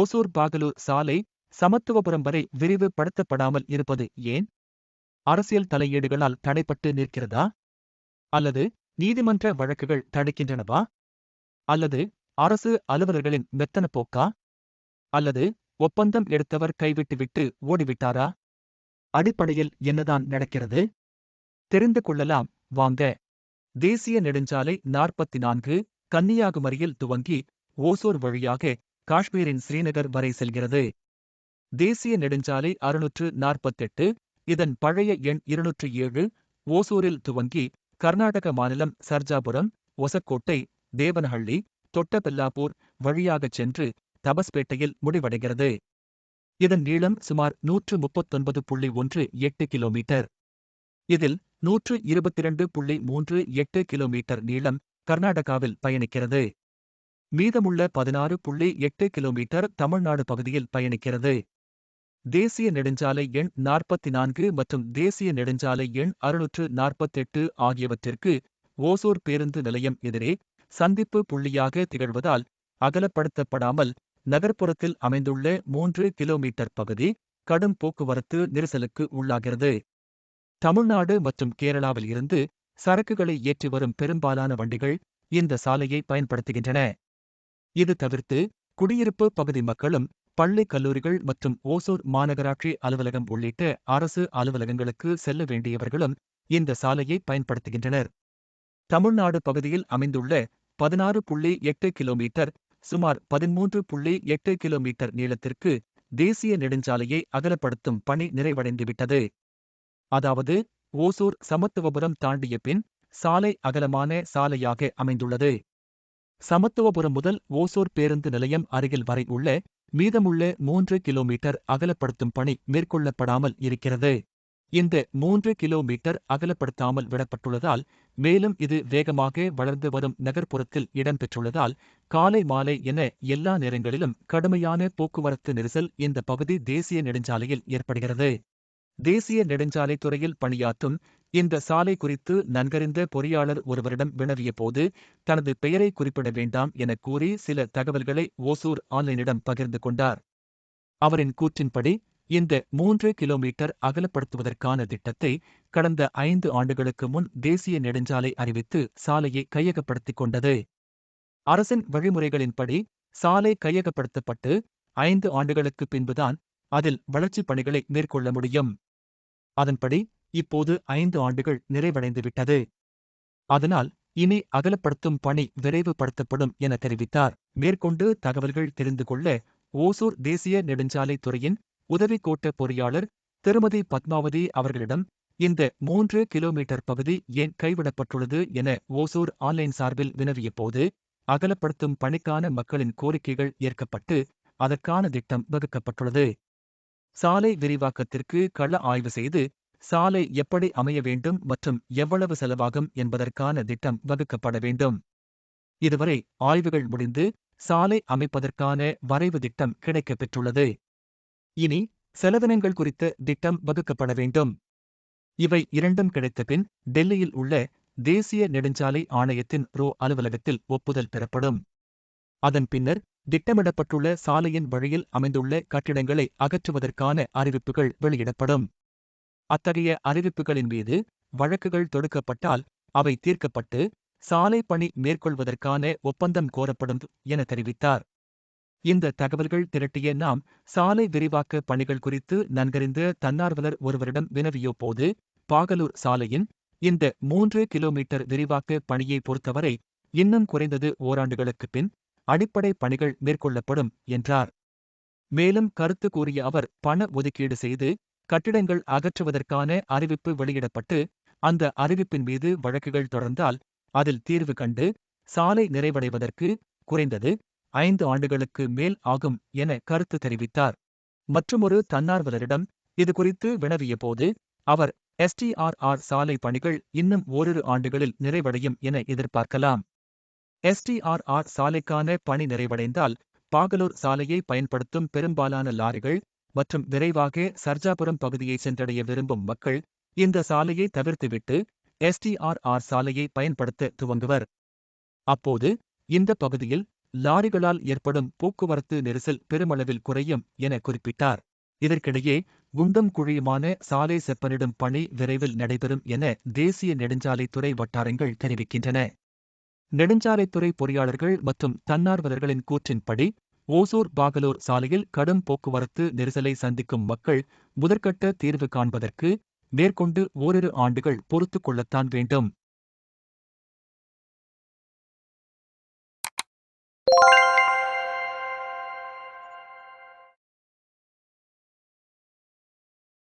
ஓசூர் பாகலூர் சாலை சமத்துவபுரம் வரை விரிவுபடுத்தப்படாமல் இருப்பது ஏன்? அரசியல் தலையீடுகளால் தடைப்பட்டு நிற்கிறதா? அல்லது நீதிமன்ற வழக்குகள் தடுக்கின்றனவா? அல்லது அரசு அலுவலர்களின் மெத்தன போக்கா? அல்லது ஒப்பந்தம் எடுத்தவர் கைவிட்டுவிட்டு ஓடிவிட்டாரா? அடிப்படையில் என்னதான் நடக்கிறது? தெரிந்து கொள்ளலாம். வாங்க. தேசிய நெடுஞ்சாலை நாற்பத்தி நான்கு கன்னியாகுமரியில் துவங்கி ஓசூர் வழியாக காஷ்மீரின் ஸ்ரீநகர் வரை செல்கிறது. தேசிய நெடுஞ்சாலை அறுநூற்று நாற்பத்தெட்டு இதன் பழைய எண் இருநூற்று ஏழு ஓசூரில் துவங்கி கர்நாடக மாநிலம் சர்ஜாபுரம் ஒசக்கோட்டை தேவனஹள்ளி தொட்டபெல்லாப்பூர் வழியாகச் சென்று தபஸ்பேட்டையில் முடிவடைகிறது. இதன் நீளம் சுமார் நூற்று முப்பத்தொன்பது புள்ளி ஒன்று எட்டு கிலோமீட்டர். இதில் நூற்று இருபத்திரண்டு புள்ளி மூன்று எட்டு கிலோமீட்டர் நீளம் கர்நாடகாவில் பயணிக்கிறது. மீதமுள்ள பதினாறு புள்ளி எட்டு கிலோமீட்டர் தமிழ்நாடு பகுதியில் பயணிக்கிறது. தேசிய நெடுஞ்சாலை எண் நாற்பத்தி நான்கு மற்றும் தேசிய நெடுஞ்சாலை எண் அறுநூற்று நாற்பத்தெட்டு ஆகியவற்றிற்கு ஓசூர் பேருந்து நிலையம் எதிரே சந்திப்பு புள்ளியாக திகழ்வதால் அகலப்படுத்தப்படாமல் நகர்ப்புறத்தில் அமைந்துள்ள மூன்று கிலோமீட்டர் பகுதி கடும் போக்குவரத்து நெரிசலுக்கு உள்ளாகிறது. தமிழ்நாடு மற்றும் கேரளாவில் இருந்து சரக்குகளை ஏற்றி வரும் பெரும்பாலான வண்டிகள் இந்த சாலையை பயன்படுத்துகின்றன. இது தவிர்த்து குடியிருப்பு பகுதி மக்களும் பள்ளி கல்லூரிகள் மற்றும் ஓசூர் மாநகராட்சி அலுவலகம் உள்ளிட்ட அரசு அலுவலகங்களுக்கு செல்ல வேண்டியவர்களும் இந்த சாலையை பயன்படுத்துகின்றனர். தமிழ்நாடு பகுதியில் அமைந்துள்ள பதினாறு புள்ளி எட்டு கிலோமீட்டர் சுமார் பதிமூன்று புள்ளி எட்டு கிலோமீட்டர் நீளத்திற்கு தேசிய நெடுஞ்சாலையை அகலப்படுத்தும் பணி நிறைவடைந்துவிட்டது. அதாவது ஓசூர் சமத்துவபுரம் தாண்டிய பின் சாலை அகலமான சாலையாக அமைந்துள்ளது. சமத்துவபுரம் முதல் ஓசூர் பேருந்து நிலையம் அருகில் வரை உள்ள மீதமுள்ள மூன்று கிலோமீட்டர் அகலப்படுத்தும் பணி மேற்கொள்ளப்படாமல் இருக்கிறது. இந்த மூன்று கிலோமீட்டர் அகலப்படுத்தாமல் விடப்பட்டுள்ளதால் மேலும் இது வேகமாக வளர்ந்து வரும் நகர்ப்புறத்தில் இடம்பெற்றுள்ளதால் காலை மாலை என எல்லா நேரங்களிலும் கடுமையான போக்குவரத்து நெரிசல் இந்த பகுதி தேசிய நெடுஞ்சாலையில் ஏற்படுகிறது. தேசிய நெடுஞ்சாலை துறையில் பணியாற்றும் இந்த சாலை குறித்து நன்கறிந்த பொறியாளர் ஒருவரிடம் வினவிய போது தனது பெயரை குறிப்பிட வேண்டாம் என கூறி சில தகவல்களை ஓசூர் ஆன்லைனிடம் பகிர்ந்து கொண்டார். அவரின் கூற்றின்படி இந்த மூன்று கிலோமீட்டர் அகலப்படுத்துவதற்கான திட்டத்தை கடந்த ஐந்து ஆண்டுகளுக்கு முன் தேசிய நெடுஞ்சாலை அறிவித்து சாலையை கையகப்படுத்திக் கொண்டது. அரசின் வழிமுறைகளின்படி சாலை கையகப்படுத்தப்பட்டு ஐந்து ஆண்டுகளுக்கு பின்புதான் அதில் வளர்ச்சிப் பணிகளை மேற்கொள்ள முடியும். அதன்படி இப்போது ஐந்து ஆண்டுகள் நிறைவடைந்துவிட்டது அதனால் இனி அகலப்படுத்தும் பணி விரைவுபடுத்தப்படும் என தெரிவித்தார். மேற்கொண்டு தகவல்கள் தெரிந்து கொள்ள ஓசூர் தேசிய நெடுஞ்சாலை துறையின் உதவி கோட்ட பொறியாளர் திருமதி பத்மாவதி அவர்களிடம் இந்த மூன்று கிலோமீட்டர் பகுதி ஏன் கைவிடப்பட்டுள்ளது என ஓசூர் ஆன்லைன் சார்பில் வினவிய போது அகலப்படுத்தும் பணிக்கான மக்களின் கோரிக்கைகள் ஏற்கப்பட்டு அதற்கான திட்டம் வகுக்கப்பட்டுள்ளது. சாலை விரிவாக்கத்திற்கு கள ஆய்வு செய்து சாலை எப்படி அமைய வேண்டும் மற்றும் எவ்வளவு செலவாகும் என்பதற்கான திட்டம் வகுக்கப்பட வேண்டும். இதுவரை ஆய்வுகள் முடிந்து சாலை அமைப்பதற்கான வரைவு திட்டம் கிடைக்கப் பெற்றுள்ளது. இனி செலவினங்கள் குறித்த திட்டம் வகுக்கப்பட வேண்டும். இவை இரண்டும் கிடைத்தபின் டெல்லியில் உள்ள தேசிய நெடுஞ்சாலை ஆணையத்தின் ரோ அலுவலகத்தில் ஒப்புதல் பெறப்படும். அதன் பின்னர் திட்டமிடப்பட்டுள்ள சாலையின் வழியில் அமைந்துள்ள கட்டிடங்களை அகற்றுவதற்கான அறிவிப்புகள் வெளியிடப்படும். அத்தகைய அறிவிப்புகளின் மீது வழக்குகள் தொடுக்கப்பட்டால் அவை தீர்க்கப்பட்டு சாலை பணி மேற்கொள்வதற்கான ஒப்பந்தம் கோரப்படும் என தெரிவித்தார். இந்த தகவல்கள் திரட்டிய நாம் சாலை விரிவாக்க பணிகள் குறித்து நன்கறிந்த தன்னார்வலர் ஒருவரிடம் வினவிய போது பாகலூர் சாலையின் இந்த மூன்று கிலோமீட்டர் விரிவாக்க பணியை பொறுத்தவரை இன்னும் குறைந்தது ஓராண்டுகளுக்கு பின் அடிப்படை பணிகள் மேற்கொள்ளப்படும் என்றார். மேலும் கருத்து கூறிய அவர் பண ஒதுக்கீடு செய்து கட்டிடங்கள் அகற்றுவதற்கான அறிவிப்பு வெளியிடப்பட்டு அந்த அறிவிப்பின் மீது வழக்குகள் தொடர்ந்தால் அதில் தீர்வு கண்டு சாலை நிறைவடைவதற்கு குறைந்தது ஐந்து ஆண்டுகளுக்கு மேல் ஆகும் என கருத்து தெரிவித்தார். மற்றுமொரு தன்னார்வலரிடம் இதுகுறித்து வினவிய போது அவர் எஸ்டிஆர்ஆர் சாலை பணிகள் இன்னும் ஓரிரு ஆண்டுகளில் நிறைவடையும் என எதிர்பார்க்கலாம். எஸ்டிஆர்ஆர் சாலைக்கான பணி நிறைவடைந்தால் பாகலூர் சாலையை பயன்படுத்தும் பெரும்பாலான லாரிகள் மற்றும் விரைவாக சர்ஜாபுரம் பகுதியை சென்றடைய விரும்பும் மக்கள் இந்த சாலையை தவிர்த்துவிட்டு எஸ்டிஆர்ஆர் சாலையை பயன்படுத்த துவங்குவர். அப்போது இந்த பகுதியில் லாரிகளால் ஏற்படும் போக்குவரத்து நெரிசல் பெருமளவில் குறையும் என குறிப்பிட்டார். இதற்கிடையே குண்டம் குழியுமான சாலை செப்பனிடும் பணி விரைவில் நடைபெறும் என தேசிய நெடுஞ்சாலைத்துறை வட்டாரங்கள் தெரிவிக்கின்றன. நெடுஞ்சாலைத்துறை பொறியாளர்கள் மற்றும் தன்னார்வலர்களின் கூற்றின்படி ஓசூர் பாகலூர் சாலையில் கடும் போக்குவரத்து நெரிசலை சந்திக்கும் மக்கள் முதற்கட்ட தீர்வு காண்பதற்கு மேற்கொண்டு ஓரிரு ஆண்டுகள் பொறுத்துக் கொள்ளத்தான் வேண்டும்.